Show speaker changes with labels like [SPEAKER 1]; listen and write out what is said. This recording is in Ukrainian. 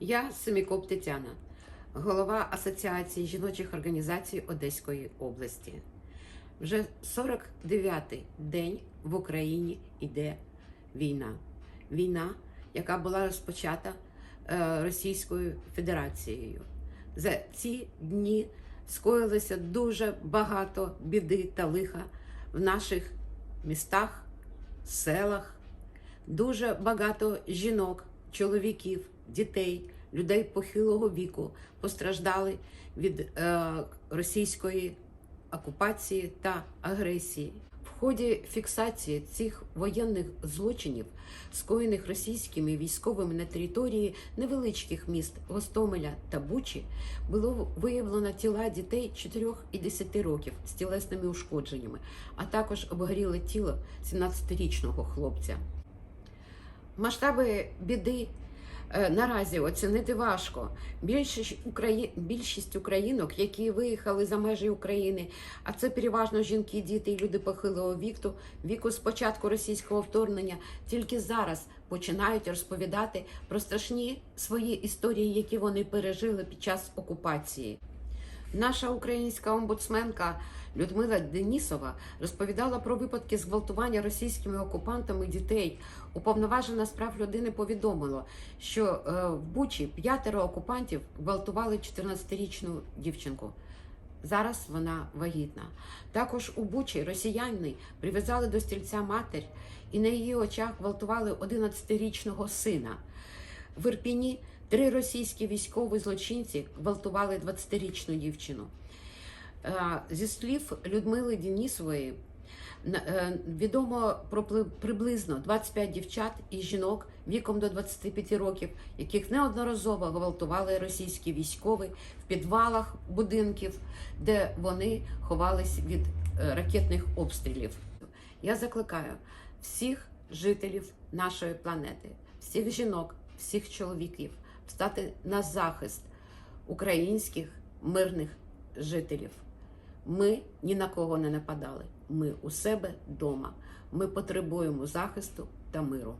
[SPEAKER 1] Я Семікоп Тетяна, голова Асоціації жіночих організацій Одеської області. Вже 49-й день в Україні йде війна. Війна, яка була розпочата е, Російською Федерацією. За ці дні скоїлося дуже багато біди та лиха в наших містах, селах. Дуже багато жінок, чоловіків, дітей, людей похилого віку постраждали від е, російської окупації та агресії. В ході фіксації цих воєнних злочинів, скоєних російськими військовими на території невеличких міст Гостомеля та Бучі, було виявлено тіла дітей 4 і 10 років з тілесними ушкодженнями, а також обгоріле тіло 17-річного хлопця. Масштаби біди наразі оцінити важко. Більшість, Украї... Більшість українок, які виїхали за межі України, а це переважно жінки, діти і люди похилого віку, віку з початку російського вторгнення, тільки зараз починають розповідати про страшні свої історії, які вони пережили під час окупації. Наша українська омбудсменка Людмила Денісова розповідала про випадки зґвалтування російськими окупантами дітей. Уповноважена з прав людини повідомила, що е, в Бучі п'ятеро окупантів гвалтували 14-річну дівчинку. Зараз вона вагітна. Також у Бучі росіяни прив'язали до стільця матір і на її очах гвалтували 11-річного сина. В Ірпіні три російські військові злочинці гвалтували 20-річну дівчину. Е, Зі слів Людмили Денісової, е, відомо про приблизно 25 дівчат і жінок віком до 25 років, яких неодноразово гвалтували російські військові в підвалах будинків, де вони ховались від е, ракетних обстрілів. Я закликаю всіх жителів нашої планети, всіх жінок, всіх чоловіків встати на захист українських мирних жителів. Ми ні на кого не нападали. Ми у себе вдома. Ми потребуємо захисту та миру.